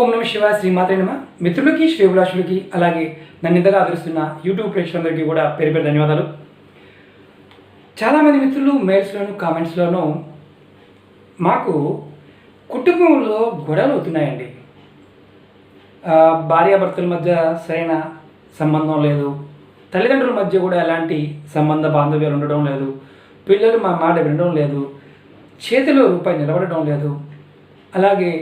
ఓం నమ శివ శ్రీమాతే నమ. మిత్రులకి శ్రీభిలాషులకి అలాగే నన్ను ఇంతగా ఆదరిస్తున్న యూట్యూబ్ ప్రేక్షకులందరికీ కూడా పేరు పేరు ధన్యవాదాలు. చాలామంది మిత్రులు మెయిల్స్లోను కామెంట్స్లోనూ మాకు కుటుంబంలో గొడవలు అవుతున్నాయండి. భార్యాభర్తల మధ్య సరైన సంబంధం లేదు. తల్లిదండ్రుల మధ్య కూడా ఎలాంటి సంబంధ బాంధవ్యాలు ఉండడం లేదు. పిల్లలు మా మాట వినడం లేదు. చేతిలో రూపాయి నిలబడడం లేదు. అలాగే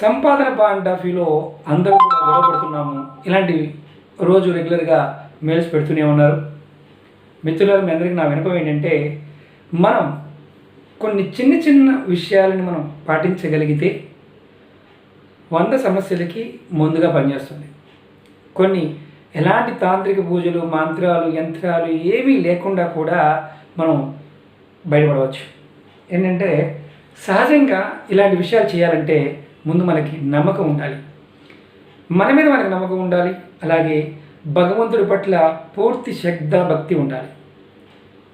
సంపాదన పాయింట్ ఆఫ్ వ్యూలో అందరూ కూడా గొడవపడుతున్నాము. ఇలాంటివి రోజు రెగ్యులర్గా మెయిల్స్ పెడుతూనే ఉన్నారు. మిత్రులారు మీ అందరికీ నా వినపం ఏంటంటే మనం కొన్ని చిన్న చిన్న విషయాలను మనం పాటించగలిగితే వంద సమస్యలకి ముందుగా పనిచేస్తుంది. కొన్ని ఎలాంటి తాంత్రిక పూజలు మంత్రాలు యంత్రాలు ఏమీ లేకుండా కూడా మనం బయటపడవచ్చు. ఏంటంటే సహజంగా ఇలాంటి విషయాలు చేయాలంటే ముందు మనకి నమ్మకం ఉండాలి. మన మీద మనకి నమ్మకం ఉండాలి. అలాగే భగవంతుడి పట్ల పూర్తి శ్రద్ధ భక్తి ఉండాలి.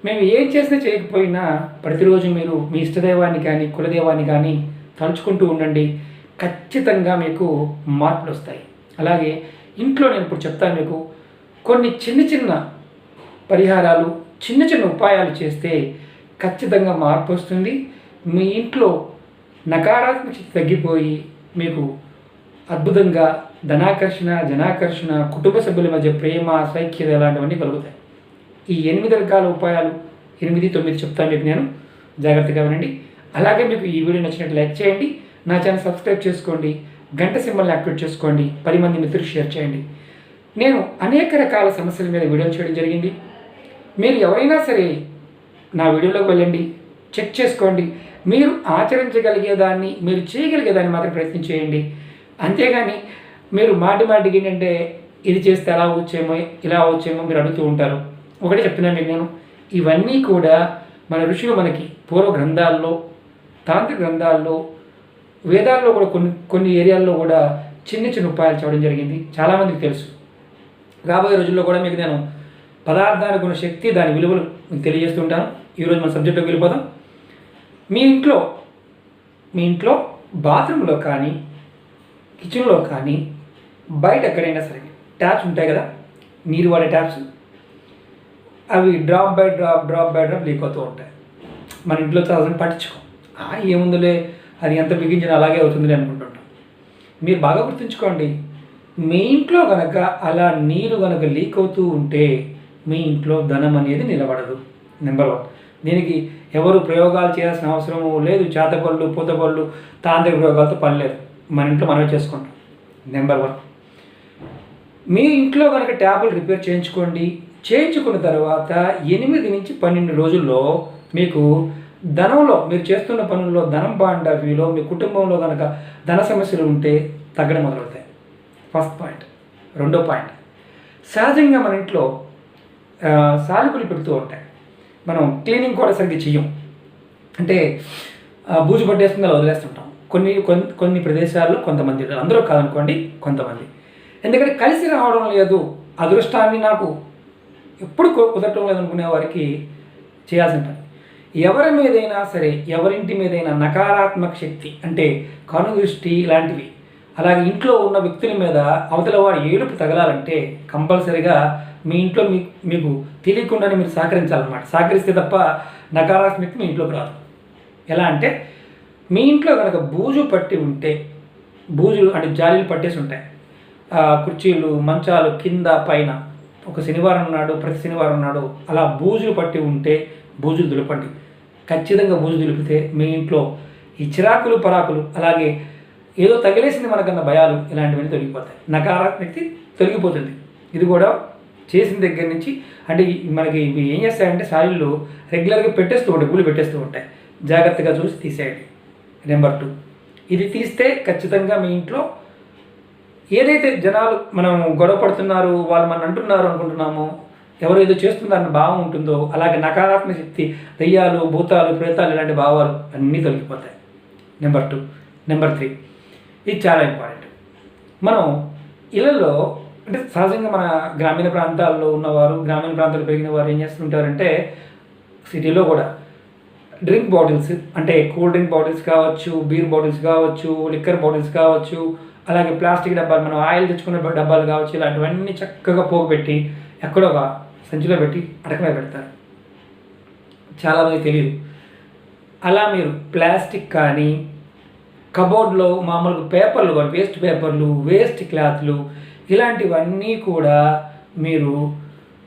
మేము ఏం చేసినా చేయకపోయినా ప్రతిరోజు మీరు మీ ఇష్టదైవాన్ని కానీ కులదైవాన్ని కానీ తలుచుకుంటూ ఉండండి. ఖచ్చితంగా మీకు మార్పులు వస్తాయి. అలాగే ఇంట్లో నేను ఇప్పుడు చెప్తాను మీకు కొన్ని చిన్న చిన్న పరిహారాలు చిన్న చిన్న ఉపాయాలు చేస్తే ఖచ్చితంగా మార్పు వస్తుంది. మీ ఇంట్లో నకారాత్మక శక్తి తగ్గిపోయి మీకు అద్భుతంగా ధనాకర్షణ జనాకర్షణ కుటుంబ సభ్యుల మధ్య ప్రేమ సైక్యత ఇలాంటివన్నీ కలుగుతాయి. ఈ ఎనిమిది రకాల ఉపాయాలు ఎనిమిది తొమ్మిది చెప్తాను మీకు నేను. జాగ్రత్తగా వినండి. అలాగే మీకు ఈ వీడియో నచ్చినట్టు లైక్ చేయండి. నా ఛానల్ సబ్స్క్రైబ్ చేసుకోండి. గంట సింబల్ని యాక్టివేట్ చేసుకోండి. పది మంది మిత్రులు షేర్ చేయండి. నేను అనేక రకాల సమస్యల మీద వీడియోలు చేయడం జరిగింది. మీరు ఎవరైనా సరే నా వీడియోలోకి వెళ్ళండి. చెక్ చేసుకోండి. మీరు ఆచరించగలిగేదాన్ని మీరు చేయగలిగేదాన్ని మాత్రం ప్రయత్నం చేయండి. అంతేగాని మీరు మాటి మాటికి ఏంటంటే ఇది చేస్తే అలా వచ్చేమో ఇలా వచ్చేమో మీరు అడుగుతూ ఉంటారు. ఒకటే చెప్తున్నాను మీకు నేను. ఇవన్నీ కూడా మన ఋషులు మనకి పూర్వ గ్రంథాల్లో తాంత్రిక గ్రంథాల్లో వేదాల్లో కూడా కొన్ని కొన్ని ఏరియాల్లో కూడా చిన్న చిన్న ఉపాయాలు చేయడం జరిగింది. చాలామందికి తెలుసు. రాబోయే రోజుల్లో కూడా మీకు నేను పదార్థానికి ఉన్న శక్తి దాని విలువలు మీకు తెలియజేస్తుంటాను ఈరోజు మన సబ్జెక్టుకి వెళ్ళిపోదాం. మీ ఇంట్లో మీ ఇంట్లో బాత్రూంలో కానీ కిచెన్లో కానీ బయట ఎక్కడైనా సరే ట్యాప్స్ ఉంటాయి కదా నీరు వాడే ట్యాప్స్ అవి drop by drop drop by drop leak అవుతూ ఉంటాయి. మన ఇంట్లో చాలా పట్టించుకో. ఆ, ఏముందిలే అది ఎంత బిగించిన అలాగే అవుతుందిలే అనుకుంటుంటాం. మీరు బాగా గుర్తుంచుకోండి మీ ఇంట్లో కనుక అలా నీరు కనుక లీక్ అవుతూ ఉంటే మీ ఇంట్లో ధనం అనేది నిలబడదు. Number one. దీనికి ఎవరు ప్రయోగాలు చేయాల్సిన అవసరం లేదు. చేతపళ్ళు పూతపళ్ళు తాంత్రిక ప్రయోగాలతో పని లేదు. మన ఇంట్లో మనమే చేసుకుంటాం. నెంబర్ వన్ మీ ఇంట్లో కనుక ట్యాబ్లు రిపేర్ చేయించుకోండి. చేయించుకున్న తర్వాత ఎనిమిది నుంచి పన్నెండు రోజుల్లో మీకు ధనంలో మీరు చేస్తున్న పనుల్లో ధనం బాండవీలో మీ కుటుంబంలో కనుక ధన సమస్యలు ఉంటే తగ్గడం మొదలవుతాయి. ఫస్ట్ పాయింట్ రెండో పాయింట్ సహజంగా మన ఇంట్లో ఆ, పెడుతూ ఉంటాయి. మనం క్లీనింగ్ కూడా సరిగ్గా చెయ్యం. అంటే బూజు పట్టేస్తుంది అలా వదిలేస్తుంటాం. కొన్ని కొన్ని కొన్ని ప్రదేశాల్లో కొంతమంది అందరూ కాదనుకోండి కొంతమంది. ఎందుకంటే కలిసి రావడం లేదు. అదృష్టాన్ని నాకు ఎప్పుడు కుదరటం లేదనుకునే వారికి చేయాల్సి ఉంటుంది ఎవరి మీదైనా సరే ఎవరింటి మీదైనా నకారాత్మక శక్తి అంటే కనుదృష్టి ఇలాంటివి అలాగే ఇంట్లో ఉన్న వ్యక్తుల మీద అవతల వారి ఏడుపు తగలాలంటే కంపల్సరిగా మీ ఇంట్లో మీ మీకు తెలియకుండానే మీరు సహకరించాలన్నమాట. సహకరిస్తే తప్ప నకారాత్మక మీ ఇంట్లోకి రాదు. ఎలా అంటే మీ ఇంట్లో కనుక బూజు పట్టి ఉంటే బూజులు అంటే జాలీలు పట్టేసి ఉంటాయి. కుర్చీలు మంచాలు కింద పైన ఒక శనివారం నాడు ప్రతి శనివారం నాడు అలా బూజులు పట్టి ఉంటే బూజులు దులపండి. ఖచ్చితంగా బూజు దులిపితే మీ ఇంట్లో ఈ చిరాకులు పరాకులు అలాగే ఏదో తగిలేసింది మనకన్న భయాలు ఇలాంటివన్నీ తొలగిపోతాయి. నకారాత్మక తొలగిపోతుంది. ఇది కూడా చేసిన దగ్గర నుంచి అంటే మనకి ఇవి ఏం చేస్తాయంటే సాయిల్లో రెగ్యులర్గా పెట్టేస్తూ ఉంటాయి గుళ్ళు పెట్టేస్తూ ఉంటాయి. జాగ్రత్తగా చూసి తీసేయండి. Number two. ఇది తీస్తే ఖచ్చితంగా మీ ఇంట్లో ఏదైతే జనాలు మనం గొడవ పడుతున్నారు వాళ్ళు మనం అంటున్నారు అనుకుంటున్నామో ఎవరు ఏదో చేస్తున్నారన్న భావం ఉంటుందో అలాగే నకారాత్మక శక్తి దయ్యాలు భూతాలు ప్రేతాలు ఇలాంటి భావాలు అన్నీ తొలగిపోతాయి. Number two. Number three. ఇది చాలా ఇంపార్టెంట్. మనం ఇళ్ళల్లో అంటే సహజంగా మన గ్రామీణ ప్రాంతాల్లో ఉన్నవారు గ్రామీణ ప్రాంతాల్లో పెరిగిన వారు ఏం చేస్తుంటారంటే సిటీలో కూడా డ్రింక్ బాటిల్స్ అంటే కూల్ డ్రింక్ బాటిల్స్ కావచ్చు బీర్ బాటిల్స్ కావచ్చు లిక్కర్ బాటిల్స్ కావచ్చు అలాగే ప్లాస్టిక్ డబ్బాలు మనం ఆయిల్ తెచ్చుకునే డబ్బాలు కావచ్చు ఇలాంటివన్నీ చక్కగా పోగుపెట్టి ఎక్కడో ఒక సంచిలో పెట్టి అడకమే పెడతారు. చాలామంది తెలియదు అలా మీరు ప్లాస్టిక్ కానీ కబోర్డ్లో మామూలుగా పేపర్లు వేస్ట్ పేపర్లు వేస్ట్ క్లాత్లు ఇలాంటివన్నీ కూడా మీరు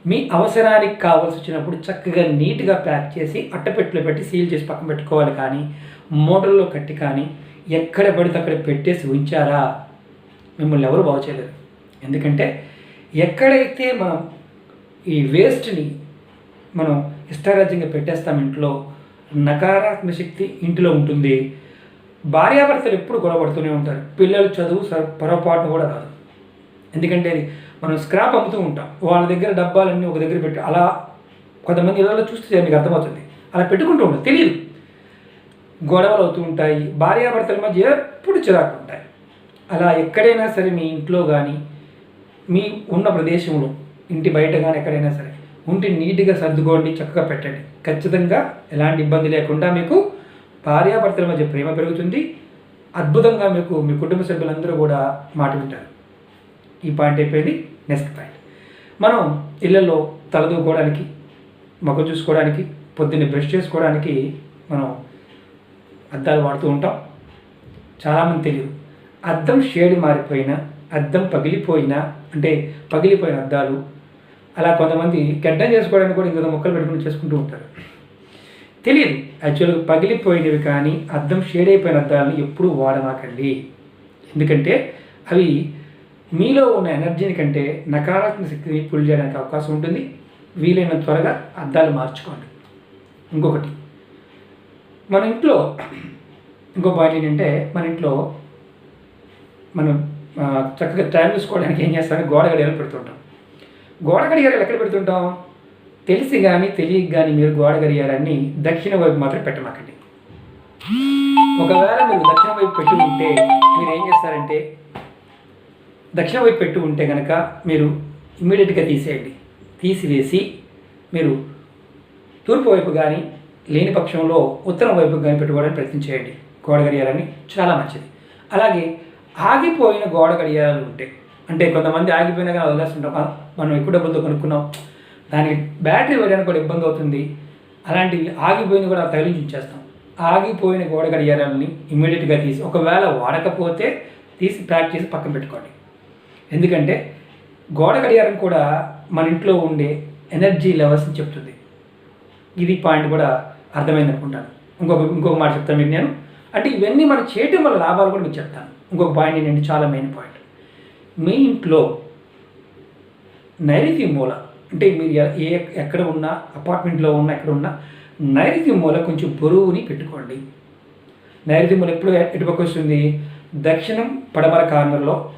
మీ అవసరానికి కావాల్సి వచ్చినప్పుడు చక్కగా నీట్గా ప్యాక్ చేసి అట్టపెట్టెలో పెట్టి సీల్ చేసి పక్కన పెట్టుకోవాలి కానీ మోటార్లో కట్టి కానీ ఎక్కడ పడితే అక్కడ పెట్టేసి ఉంచారా? మిమ్మల్ని ఎవరు బాగు చేయలేరు. ఎందుకంటే ఎక్కడైతే మనం ఈ వేస్ట్ని మనం ఇష్టారాజ్యంగా పెట్టేస్తాం ఇంట్లో నకారాత్మక శక్తి ఇంటిలో ఉంటుంది. భార్యాభర్తలు ఎప్పుడు గొడవపడుతూనే ఉంటారు. పిల్లలు చదువు సర పొరపాటును కూడా రాదు. ఎందుకంటే అది మనం స్క్రాప్ అమ్ముతూ ఉంటాం. వాళ్ళ దగ్గర డబ్బాలన్నీ ఒక దగ్గర పెట్టి అలా కొంతమంది ఇళ్ళలో చూస్తే మీకు అర్థమవుతుంది. అలా పెట్టుకుంటూ ఉంటారు తెలియదు గొడవలు అవుతూ ఉంటాయి భార్యాభర్తల మధ్య ఎప్పుడు చిరాకు ఉంటాయి. అలా ఎక్కడైనా సరే మీ ఇంట్లో కానీ మీ ఉన్న ప్రదేశంలో ఇంటి బయట కానీ ఎక్కడైనా సరే ఉంటే నీట్గా సర్దుకోండి చక్కగా పెట్టండి. ఖచ్చితంగా ఎలాంటి ఇబ్బంది లేకుండా మీకు భార్యాభర్తల మధ్య ప్రేమ పెరుగుతుంది. అద్భుతంగా మీకు మీ కుటుంబ సభ్యులందరూ కూడా మాట వింటారు. ఈ పాయింట్ అయిపోయింది. నెక్స్ట్ పాయింట్ మనం ఇళ్ళల్లో తలదూకోవడానికి మొక్క చూసుకోవడానికి పొద్దున్నే బ్రష్ చేసుకోవడానికి మనం అద్దాలు వాడుతూ ఉంటాం. చాలామంది తెలియదు. అద్దం షేడ్ మారిపోయినా అద్దం పగిలిపోయినా అంటే పగిలిపోయిన అద్దాలు అలా కొంతమంది గడ్డం చేసుకోవడానికి కూడా ఇంకొక మొక్కలు పెట్టుకుని చేసుకుంటూ ఉంటారు. తెలియదు. యాక్చువల్గా పగిలిపోయినవి కానీ అద్దం షేడ్ అయిపోయిన అద్దాలను ఎప్పుడూ వాడమాకండి. ఎందుకంటే అవి మీలో ఉన్న ఎనర్జీని కంటే నకారాత్మక శక్తిని పుల్ చేయడానికి అవకాశం ఉంటుంది. వీలైన త్వరగా అద్దాలు మార్చుకోండి. ఇంకొకటి మన ఇంట్లో ఇంకో పాయింట్ ఏంటంటే మన ఇంట్లో మనం చక్కగా టైం చూసుకోవడానికి ఏం చేస్తామని గోడ గడియాలు పెడుతుంటాం. గోడ గడియారాలు ఎక్కడ పెడుతుంటాం? తెలిసి కానీ తెలియక కానీ మీరు గోడ గడియారాన్ని దక్షిణ వైపు మాత్రం పెట్టమాకండి. ఒకవేళ మీరు దక్షిణ వైపు పెట్టి ఉంటే మీరు ఏం చేస్తారంటే దక్షిణ వైపు పెట్టు ఉంటే కనుక మీరు ఇమ్మీడియట్గా తీసేయండి. తీసివేసి మీరు తూర్పు వైపు కానీ లేని పక్షంలో ఉత్తరం వైపు కానీ పెట్టుకోవడానికి ప్రయత్నం చేయండి. గోడ గడియారాన్ని చాలా మంచిది. అలాగే ఆగిపోయిన గోడ గడియారాలు ఉంటే అంటే కొంతమంది ఆగిపోయినా కానీ వదిలేస్తుంటాం మనం ఎక్కువ డబ్బులతో కొనుక్కున్నాం. దానికి బ్యాటరీ వేయడానికి కూడా ఇబ్బంది అవుతుంది. అలాంటివి ఆగిపోయిన కూడా తగిలించి ఉంచేస్తాం. ఆగిపోయిన గోడ గడియారాలని ఇమ్మీడియట్గా తీసి ఒకవేళ వాడకపోతే తీసి ప్యాక్ చేసి పక్కన పెట్టుకోండి. ఎందుకంటే గోడ గడియారం కూడా మన ఇంట్లో ఉండే ఎనర్జీ లెవెల్స్ని చెప్తుంది. ఇది పాయింట్ కూడా అర్థమైంది అనుకుంటాను. ఇంకొక ఇంకొక మాట చెప్తాను మీకు నేను. అంటే ఇవన్నీ మనం చేయటం వల్ల లాభాలు కూడా మీకు చెప్తాను. ఇంకొక పాయింట్ ఏంటంటే చాలా మెయిన్ పాయింట్. మీ ఇంట్లో నైరుతి మూల అంటే మీరు ఏ ఎక్కడ ఉన్నా అపార్ట్మెంట్లో ఉన్నా ఎక్కడ ఉన్నా నైరుతి మూల కొంచెం బరువుని పెట్టుకోండి. నైరుతి మూల ఎప్పుడు ఎటుపక్క వస్తుంది? దక్షిణం పడమర కార్నర్లో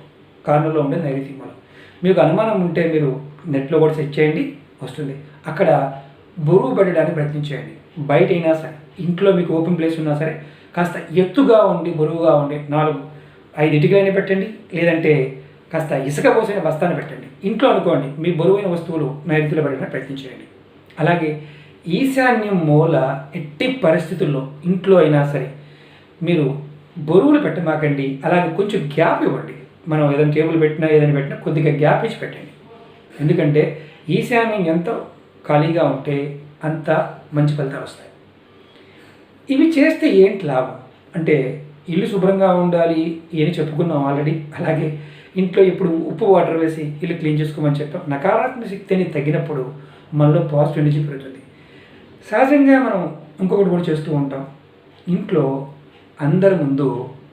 కార్నర్లో ఉండే నైరుతి మూలం మీకు అనుమానం ఉంటే మీరు నెట్లో కూడా సెట్ చేయండి వస్తుంది. అక్కడ బరువు పెట్టడానికి ప్రయత్నించేయండి బయట అయినా సరే ఇంట్లో మీకు ఓపెన్ ప్లేస్ ఉన్నా సరే కాస్త ఎత్తుగా ఉండి బరువుగా ఉండి నాలుగు ఐదు ఇటుకలైనా పెట్టండి లేదంటే కాస్త ఇసుక పోసిన బస్తాన్ని పెట్టండి. ఇంట్లో అనుకోండి మీ బరువైన వస్తువులు నైరుతిలో పెట్టడానికి ప్రయత్నించేయండి అలాగే ఈశాన్యం మూల ఎట్టి పరిస్థితుల్లో ఇంట్లో అయినా సరే మీరు బరువులు పెట్టమాకండి అలాగే కొంచెం గ్యాప్ ఇవ్వండి. మనం ఏదైనా టేబుల్ పెట్టినా ఏదైనా పెట్టినా కొద్దిగా గ్యాప్ ఇచ్చి పెట్టండి. ఎందుకంటే ఈశాన్యం ఎంత ఖాళీగా ఉంటే అంత మంచి ఫలితాలు వస్తాయి. ఇవి చేస్తే ఏంటి లాభం? అంటే ఇల్లు శుభ్రంగా ఉండాలి అని చెప్పుకున్నాం ఆల్రెడీ. అలాగే ఇంట్లో ఇప్పుడు ఉప్పు వాటర్ వేసి ఇల్లు క్లీన్ చేసుకోమని చెప్పాం. నకారాత్మక శక్తి అనేది తగ్గినప్పుడు మనలో పాజిటివ్ ఎనర్జీ పెరుగుతుంది. సహజంగా మనం ఇంకొకటి కూడా చేస్తూ ఉంటాం. ఇంట్లో అందరి ముందు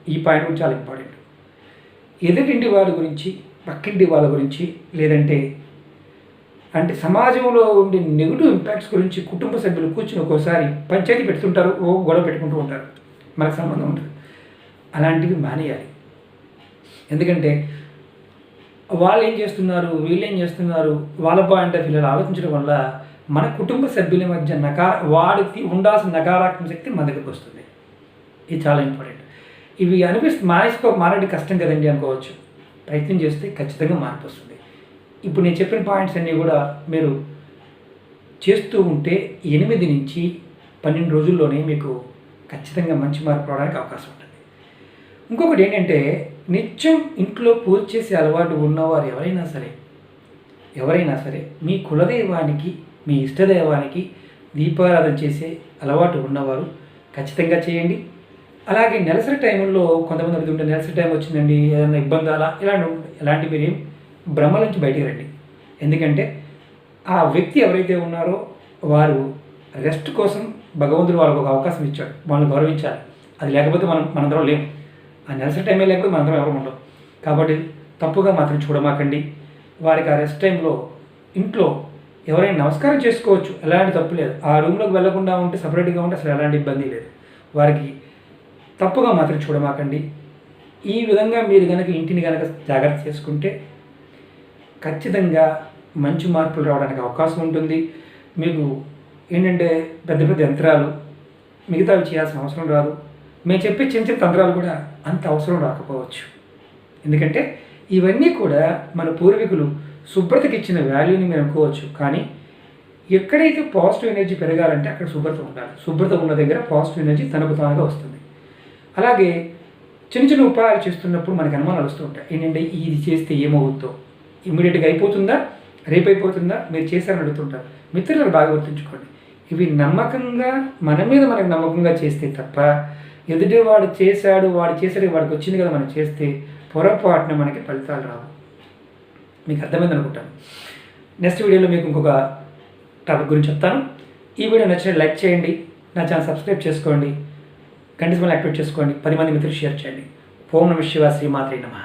ఈ పాయింట్ కూడా చాలా ఇంపార్టెంట్. ఎదుటింటి వాళ్ళ గురించి పక్కింటి వాళ్ళ గురించి లేదంటే అంటే సమాజంలో ఉండే నెగిటివ్ ఇంపాక్ట్స్ గురించి కుటుంబ సభ్యులు కూర్చుని ఒక్కోసారి పంచాయతీ పెడుతుంటారు ఓ గొడవ పెట్టుకుంటూ ఉంటారు. మనకు సంబంధం ఉంటుంది అలాంటివి మానేయాలి. ఎందుకంటే వాళ్ళు ఏం చేస్తున్నారు వీళ్ళు ఏం చేస్తున్నారు వాళ్ళ పాయింట్ ఆఫ్ వ్యూలో ఆలోచించడం వల్ల మన కుటుంబ సభ్యుల మధ్య నకార వాడికి ఉండాల్సిన నకారాత్మక శక్తి మన దగ్గరకు వస్తుంది. ఇది చాలా ఇంపార్టెంట్ ఇవి అనిపిస్తే మానేసుకో మానేది కష్టం కదండి అనుకోవచ్చు. ప్రయత్నం చేస్తే ఖచ్చితంగా మార్పు వస్తుంది. ఇప్పుడు నేను చెప్పిన పాయింట్స్ అన్నీ కూడా మీరు చేస్తూ ఉంటే ఎనిమిది నుంచి పన్నెండు రోజుల్లోనే మీకు ఖచ్చితంగా మంచి మార్పు రావడానికి అవకాశం ఉంటుంది. ఇంకొకటి ఏంటంటే నిత్యం ఇంట్లో పూజ చేసే అలవాటు ఉన్నవారు ఎవరైనా సరే ఎవరైనా సరే మీ కులదైవానికి మీ ఇష్టదైవానికి దీపారాధన చేసే అలవాటు ఉన్నవారు ఖచ్చితంగా చేయండి. అలాగే నెలసరి టైంలో కొంతమంది అడుగుతుంటే నెలసరి టైం వచ్చిందండి ఏదైనా ఇబ్బంది అలా ఇలాంటి ఇలాంటి మీరు భ్రమ నుంచి బయటికి రండి. ఎందుకంటే ఆ వ్యక్తి ఎవరైతే ఉన్నారో వారు రెస్ట్ కోసం భగవంతుడు వాళ్ళకు ఒక అవకాశం ఇచ్చాడు. వాళ్ళని గౌరవించాలి. అది లేకపోతే మనం మనందరం లేము ఆ నెలసరి టైమే లేకపోతే మనందరం ఎవరు ఉండవు కాబట్టి తప్పుగా మాత్రం చూడమాకండి. వారికి ఆ రెస్ట్ టైంలో ఇంట్లో ఎవరైనా నమస్కారం చేసుకోవచ్చు. ఎలాంటి తప్పు లేదు. ఆ రూమ్లోకి వెళ్ళకుండా ఉంటే సపరేట్గా ఉంటే అసలు ఎలాంటి ఇబ్బంది లేదు. వారికి తప్పుగా మాత్రం చూడమాకండి. ఈ విధంగా మీరు కనుక ఇంటిని కనుక జాగ్రత్త చేసుకుంటే ఖచ్చితంగా మంచి మార్పులు రావడానికి అవకాశం ఉంటుంది. మీకు ఏంటంటే పెద్ద పెద్ద యంత్రాలు మిగతావి చేయాల్సిన అవసరం రాదు. మేము చెప్పే చిన్న చిన్న తంత్రాలు కూడా అంత అవసరం రాకపోవచ్చు. ఎందుకంటే ఇవన్నీ కూడా మన పూర్వీకులు శుభ్రతకి ఇచ్చిన వాల్యూని మీరు అనుకోవచ్చు. కానీ ఎక్కడైతే పాజిటివ్ ఎనర్జీ పెరగాలంటే అక్కడ శుభ్రత ఉండాలి. శుభ్రత ఉన్న దగ్గర పాజిటివ్ ఎనర్జీ తనకు తానుగా వస్తుంది. అలాగే చిన్న చిన్న ఉపాయాలు చేస్తున్నప్పుడు మనకి అనుమానాలు వస్తూ ఉంటాయి. ఏంటంటే ఇది చేస్తే ఏమవుతుందో ఇమీడియట్గా అయిపోతుందా? రేపు అయిపోతుందా? మీరు చేశారని అడుగుతుంటారు. మిత్రులను బాగా గుర్తుంచుకోండి. ఇవి నమ్మకంగా మన మీద మనకు నమ్మకంగా చేస్తే తప్ప ఎదుటి వాడు చేశాడు వాడు చేశాడు వాడికి వచ్చింది కదా మనం చేస్తే పొరపాటున మనకి ఫలితాలు రావు. మీకు అర్థమైంది అనుకుంటాను. నెక్స్ట్ వీడియోలో మీకు ఇంకొక టాపిక్ గురించి చెప్తాను. ఈ వీడియో నచ్చిన లైక్ చేయండి. నా ఛానల్ సబ్స్క్రైబ్ చేసుకోండి. కంటిన్యూస్ యాక్టివేట్ చేసుకోండి పది మంది మిత్రులు షేర్ చేయండి. ఓం నమ శివ శ్రీమాత్రి నమ.